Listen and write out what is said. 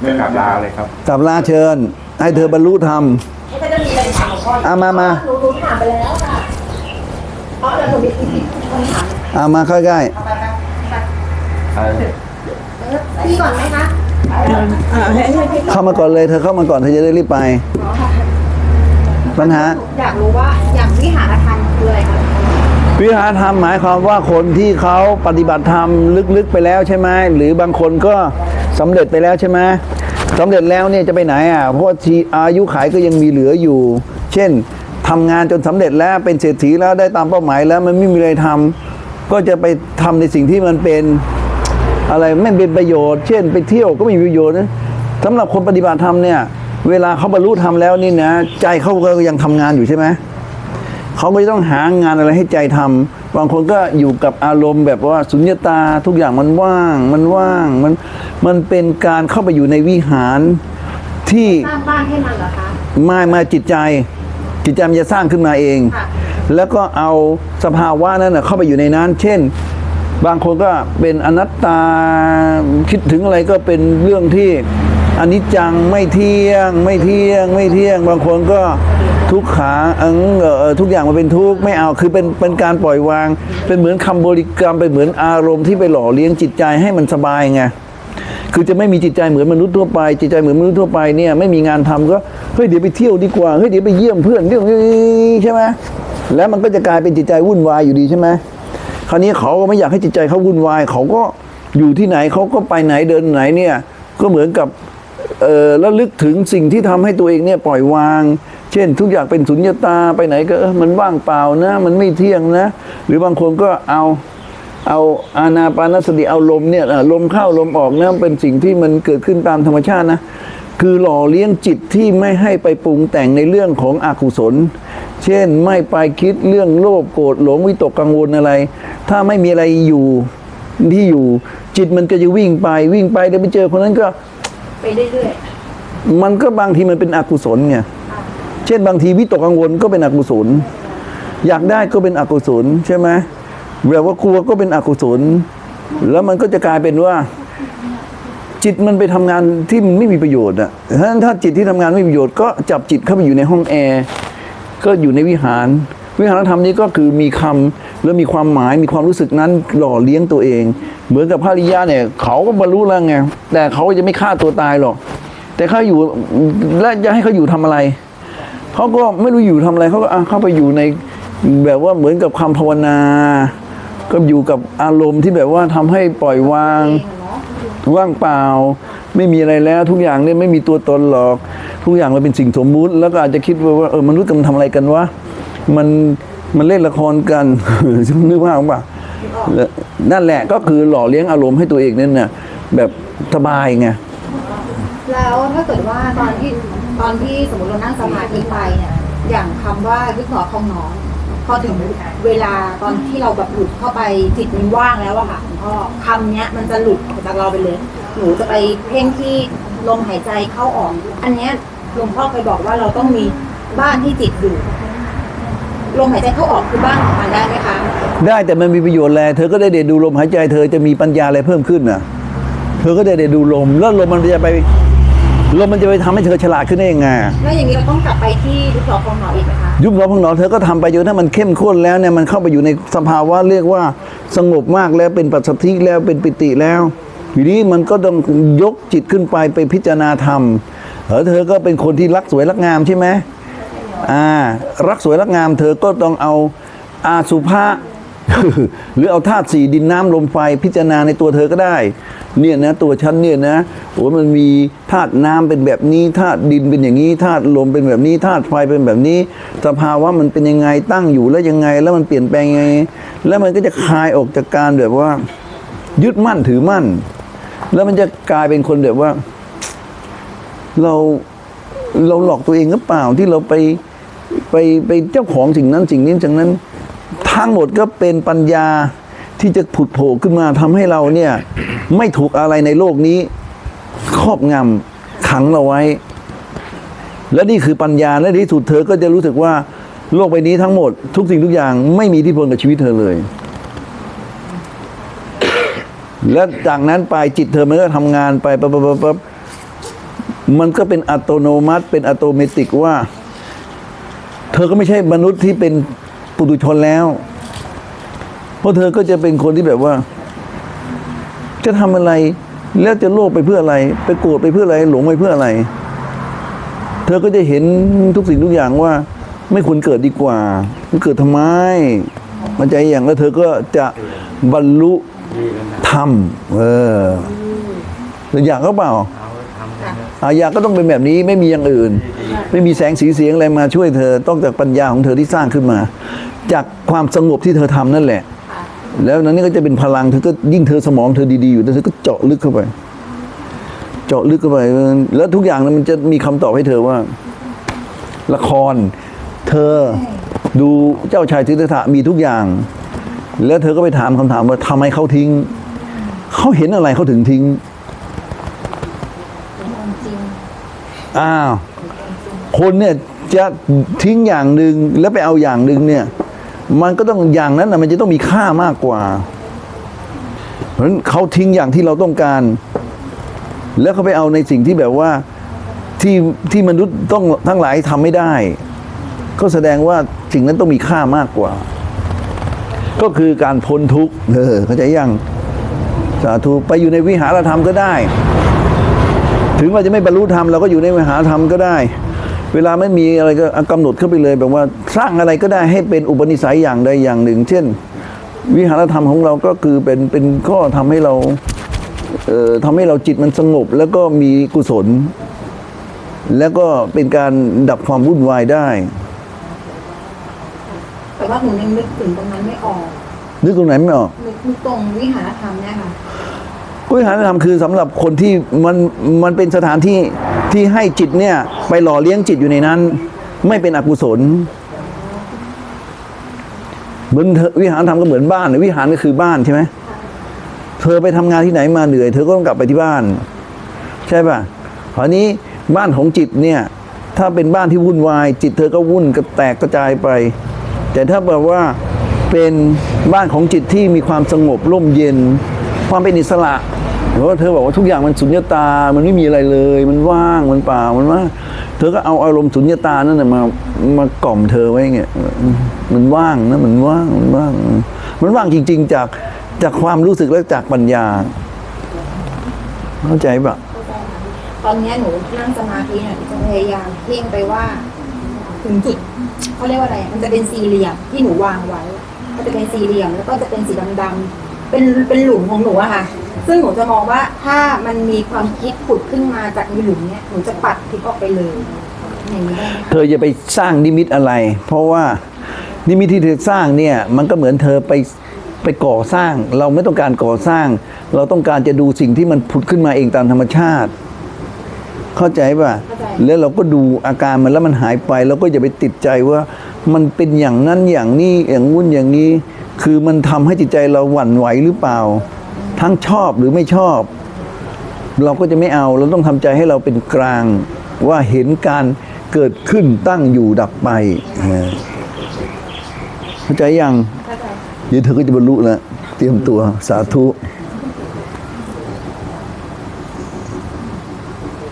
เรื่องกลับลาเลยครับกลับลาเชิญ ให้เธอบรรลุธรรมก็จะมีอะไรถามหลวงพ่ออะมามาหนูหนูถามไปแล้วค่ะเพราะเราหนูมีอีกคำถามเอามาใกล้เอาไปไปไปเออพี่ก่อนไหมคะๆเข้ามาก่อนเลยเธอเข้ามาก่อนเธอจะได้รีบไป ปัญหา อยากรู้ว่าอย่างวิหารธรรมคืออะไรคะวิหารธรรมหมายความว่าคนที่เขาปฏิบัติธรรมลึกๆไปแล้วใช่ไหมหรือบางคนก็ สำเร็จไปแล้วใช่ไหมสำเร็จแล้วเนี่ยจะไปไหนอะเพราะว่าชีอายุขายก็ยังมีเหลืออยู่ เช่นทำงานจนสำเร็จแล้วเป็นเศรษฐีแล้วได้ตามเป้าหมายแล้วมันไม่มีอะไรทำก็จะไปทำในสิ่งที่มันเป็นอะไรไม่เป็นประโยชน์ เช่น ไปเที่ยวก็ไม่มีประโยชน์นะสำหรับคนปฏิบัติธรรมเนี่ย เวลาเขาบรรลุธรรมแล้วนี่นะใจเขาก็ยังทำงานอยู่ใช่ไหมเขาก็ต้องหางานอะไรให้ใจทำบางคนก็อยู่กับอารมณ์แบบว่าสุญญตาทุกอย่างมันว่าง มันว่างมันมันเป็นการเข้าไปอยู่ในวิหารที่สร้างบ้านให้มันเหรอคะมามาจิตใจ จิตใจมันจะสร้างขึ้นมาเองค่ะแล้วก็เอาสภาวะนั้นนะเข้าไปอยู่ในนั้นเช่น บางคนก็เป็นอนัตตาคิดถึงอะไรก็เป็นเรื่องที่ อันิจจังไม่เที่ยงไม่เที่ยงไม่เที่ยง บางคนก็ทุกขาอังเออทุกอย่างมันเป็นทุกข์ไม่เอาคือเป็นเป็นการปล่อยวาง เป็นเหมือนคำบริกรรมเป็นเหมือนอารมณ์ที่ไปหล่อเลี้ยงจิตใจให้มันสบายไงคือจะไม่มีจิตใจเหมือนมนุษย์ทั่วไป จิตใจเหมือนมนุษย์ทั่วไปเนี่ยไม่มีงานทำก็เฮ้ยเดี๋ยวไปเที่ยวดีกว่าเฮ้ยเดี๋ยวไปเยี่ยมเพื่อนเรื่องใช่ไหมแล้วมันก็จะกลายเป็นจิตใจวุ่นวายอยู่ดีใช่ไหมคราวนี้เขาก็ไม่อยากให้จิตใจเขาวุ่นวาย เขาก็อยู่ที่ไหนเขาก็ไปไหนเดินไหนเนี่ยก็เหมือนกับ แล้วลึกถึงสิ่งที่ทำให้ตัวเองเนี่ยปล่อยวาง เช่น ทุกอย่างเป็นสุญญตาไปไหนก็มันว่างเปล่านะ มันไม่เที่ยงนะ หรือบางคนก็เอาเอาอานาปานสติเอาลมเนี่ยลมเข้าลมออกนะเป็นสิ่งที่มันเกิดขึ้นตามธรรมชาตินะคือหล่อเลี้ยงจิตที่ไม่ให้ไปปรุงแต่งในเรื่องของอกุศล เช่นไม่ไปคิดเรื่องโลภโกรธหลงวิตกกังวลอะไร ถ้าไม่มีอะไรอยู่ที่อยู่ จิตมันก็จะวิ่งไปวิ่งไปเดี๋ยวไปเจอคนนั้นก็ ไปเรื่อยมันก็บางทีมันเป็นอกุศลไง เช่นบางทีวิตกกังวลก็เป็นอกุศล อยากได้ก็เป็นอกุศลใช่ไหมแบบว่ากลัวก็เป็นอกุศล แล้วมันก็จะกลายเป็นว่า จิตมันไปทำงานที่มันไม่มีประโยชน์อะถ้าถ้าจิตที่ทำงานไม่มีประโยชน์ก็จับจิตเข้าไปอยู่ในห้องแอร์ ก็อยู่ในวิหาร วิหารธรรมนี้ก็คือมีคำ แล้วมีความหมายมีความรู้สึกนั้นหล่อเลี้ยงตัวเอง เหมือนกับพระริยะเนี่ย เขาก็บรรลุแล้วไงแต่เขาจะไม่ฆ่าตัวตายหรอก แต่เขาอยู่แล้วจะให้เขาอยู่ทำอะไรเขาก็ไม่รู้อยู่ทำอะไรเขาก็อะเข้าไปอยู่ในแบบว่าเหมือนกับคำภาวนา ก็อยู่กับอารมณ์ที่แบบว่าทำให้ปล่อยวางว่างเปล่า ไม่มีอะไรแล้วทุกอย่างเนี่ยไม่มีตัวตนหรอก ทุกอย่างมันเป็นสิ่งสมมุติ แล้วก็อาจจะคิดว่าเออมนุษย์กำลังทำอะไรกันวะมัน มันเล่นละครกันนึกว่าป่ะนั่นแหละก็คือหล่อเลี้ยงอารมณ์ให้ตัวเองนี่ยนะแบบสบายไงแล้วถ้าเกิดว่าตอนที่ตอนที่สมมติเรานั่งสมาธิไปเนี่ยอย่างคำว่ายึดหนอพองหนอพอถึงเวลาตอนที่เราแบบหลุดเข้าไปจิตมันว่างแล้วอะค่ะคุณพ่อคำเนี้ยมันจะหลุดจากเราไปเลย หนูจะไปเพ่งที่ลมหายใจเข้าออก อันเนี้ยหลวงพ่อเคยบอกว่าเราต้องมีบ้านที่จิตอยู่ ลมหายใจเข้าออกคือบ้านของมันได้ไหมคะ ได้แต่มันมีประโยชน์แลเธอก็ได้เดดูลมหายใจ เธอจะมีปัญญาอะไรเพิ่มขึ้นน่ะเธอก็ได้เดดูลม แล้วลมมันจะไปลมมันจะไปทำให้เธอฉลาดขึ้นได้ยังไงแล้วอย่างนี้เราต้องกลับไปที่ยุบหนอพองหนออีกไหมคะยุบหนอพองหนอเธอก็ทำไปจนถ้ามันเข้มข้นแล้วเนี่ยมันเข้าไปอยู่ในสภาวะเรียกว่าสงบมากแล้วเป็นปัจสถิแล้วเป็นปิติแล้วทีนี้มันก็ต้องยกจิตขึ้นไปไปพิจารณาธรรมเออเธอก็เป็นคนที่รักสวยรักงามใช่ไหม อ่ารักสวยรักงามเธอก็ต้องเอาอาสุภะหรือเอาธาตุสี่ดินน้ำลมไฟพิจารณาในตัวเธอก็ได้ เนี่ยนะตัวฉันเนี่ยนะโอ้มันมีธาตุน้ำเป็นแบบนี้ธาตุดินเป็นอย่างนี้ธาตุลมเป็นแบบนี้ธาตุไฟเป็นแบบนี้ สภาวะมันเป็นยังไงตั้งอยู่แล้วยังไง แล้วมันเปลี่ยนแปลงยังไง แล้วมันก็จะคลายออกจากการแบบว่า ยึดมั่นถือมั่น แล้วมันจะกลายเป็นคนแบบว่า เราเราหลอกตัวเองหรือเปล่าที่เราไป ไปไปเจ้าของสิ่งนั้นสิ่งนี้สิ่งนั้น ทั้งหมดก็เป็นปัญญาที่จะผุดโผล่ขึ้นมาทำให้เราเนี่ยไม่ถูกอะไรในโลกนี้ ครอบงำขังเราไว้ และนี่คือปัญญาและที่สุดเธอก็จะรู้สึกว่าโลกใบนี้ทั้งหมด ทุกสิ่งทุกอย่างไม่มีทธิพลกับชีวิตเธอเลย และจากนั้นไปจิตเธอมันก็ทำงานไปปั๊บปั๊บปั๊บปับมันก็เป็นอัตโนมัติ เป็นอัตโนเมติกว่า เธอก็ไม่ใช่มนุษย์ที่เป็นปุถุชนแล้ว เพราะเธอก็จะเป็นคนที่แบบว่า จะทำอะไร แล้วจะโลภไปเพื่ออะไร ไปโกรธไปเพื่ออะไร หลงไปเพื่ออะไร เธอก็จะเห็นทุกสิ่งทุกอย่างว่า ไม่ควรเกิดดีกว่ามันเกิดทำไมมันใจอย่างแล้วเธอก็จะบรรลุธรรมเออหรืออยากก็เปล่า อาอยาก็ต้องเป็นแบบนี้ไม่มีอย่างอื่น ไม่มีแสงสีเสียงอะไรมาช่วยเธอต้องจากปัญญาของเธอที่สร้างขึ้นมา จากความสงบที่เธอทำนั่นแหละ แล้วนั้นนี่ก็จะเป็นพลังเธอก็ยิ่งเธอสมองเธอดีๆอยู่เธอก็เจาะลึกเข้าไป เจาะลึกเข้าไป แล้วทุกอย่างนั้นมันจะมีคำตอบให้เธอว่า ละคร เธอดูเจ้าชายสิทธัตถะมีทุกอย่าง แล้วเธอก็ไปถามคำถามว่าทำไมเขาทิ้งเขาเห็นอะไรเขาถึงทิ้ง จริง อ้าวคนเนี่ยจะทิ้งอย่างหนึ่งแล้วไปเอาอย่างหนึ่งเนี่ย มันก็ต้องอย่างนั้นนะมันจะต้องมีค่ามากกว่า เพราะฉะนั้นเขาทิ้งอย่างที่เราต้องการ แล้วเขาไปเอาในสิ่งที่แบบว่าที่ที่มนุษย์ต้องทั้งหลายทำไม่ได้ ก็แสดงว่าสิ่งนั้นต้องมีค่ามากกว่า ก็คือการพ้นทุกข์เออเข้าใจยังสาธุไปอยู่ในวิหารธรรมก็ได้ ถึงเราจะไม่บรรลุธรรมเราก็อยู่ในวิหารธรรมก็ได้ เวลาไม่มีอะไรก็กำหนดเข้าไปเลยแบบว่าสร้างอะไรก็ได้ให้เป็นอุปนิสัยอย่างใดอย่างหนึ่ง เช่น วิหารธรรมของเราก็คือเป็นเป็นข้อทำให้เราเอ่อทำให้เราจิตมันสงบ แล้วก็มีกุศล แล้วก็เป็นการดับความวุ่นวายได้ แต่ว่าหนูยังนึกถึงตรงนั้นไม่ออกนึกตรงไหนไม่ออกนึกนึกตรงวิหารธรรมเนี่ยค่ะ วิหารธรรมคือสำหรับคนที่มันมันเป็นสถานที่ที่ให้จิตเนี่ย ไปหล่อเลี้ยงจิตอยู่ในนั้น ไม่เป็นอกุศลเหมือนวิหารธรรมก็เหมือนบ้านวิหารก็คือบ้านใช่ไหมเธอไปทำงานที่ไหนมาเหนื่อย เธอก็ต้องกลับไปที่บ้าน ใช่ป่ะคราวนี้บ้านของจิตเนี่ย ถ้าเป็นบ้านที่วุ่นวาย จิตเธอก็วุ่นกระแตกกระจายไป แต่ถ้าแบบว่าเป็นบ้านของจิตที่มีความสงบร่มเย็น ความเป็นอิสระเพราะเธอบอกว่าทุกอย่างมันสุญญตา มันไม่มีอะไรเลย มันว่าง มันเปล่า มันว่างเธอก็เอาอารมณ์สุญญตานั่นนะมามากล่อมเธอไว้เงี้ย มันว่างนะ มันว่าง มันว่าง มันว่างจริง ๆ จากจากความรู้สึกและจากปัญญา เข้าใจปะตอนนี้หนูนั่งสมาธิเนี่ยจะพยายามเพ่งไปว่า ถึงจุดเขาเรียกว่าอะไร มันจะเป็นสี่เหลี่ยมที่หนูวางไว้ก็จะเป็นสี่เหลี่ยมแล้วก็จะเป็นสีดำๆ เป็นเป็นหลุมของหนูอะค่ะ ซึ่งหนูจะมองว่าถ้ามันมีความคิดผุดขึ้นมาจากในหลุมเนี้ยหนูจะปัดทิ้งออกไปเลยอย่างนี้ได้ไหมคะเธอจะไปสร้างนิมิตอะไร เพราะว่านิมิตที่เธอสร้างเนี่ย มันก็เหมือนเธอไปไปก่อสร้าง เราไม่ต้องการก่อสร้าง เราต้องการจะดูสิ่งที่มันผุดขึ้นมาเองตามธรรมชาติ เข้าใจป่ะ แล้วเราก็ดูอาการมันแล้วมันหายไป เราก็อย่าไปติดใจว่า มันเป็นอย่างนั้นอย่างนี้อย่างงุ่นอย่างนี้ คือมันทำให้จิตใจเราหวั่นไหวหรือเปล่า ทั้งชอบหรือไม่ชอบ เราก็จะไม่เอาเราต้องทำใจให้เราเป็นกลาง ว่าเห็นการเกิดขึ้นตั้งอยู่ดับไปเออเข้าใจยังเข้าใจเดี๋ยวเธอก็จะบรรลุแล้วเตรียมตัวสาธุค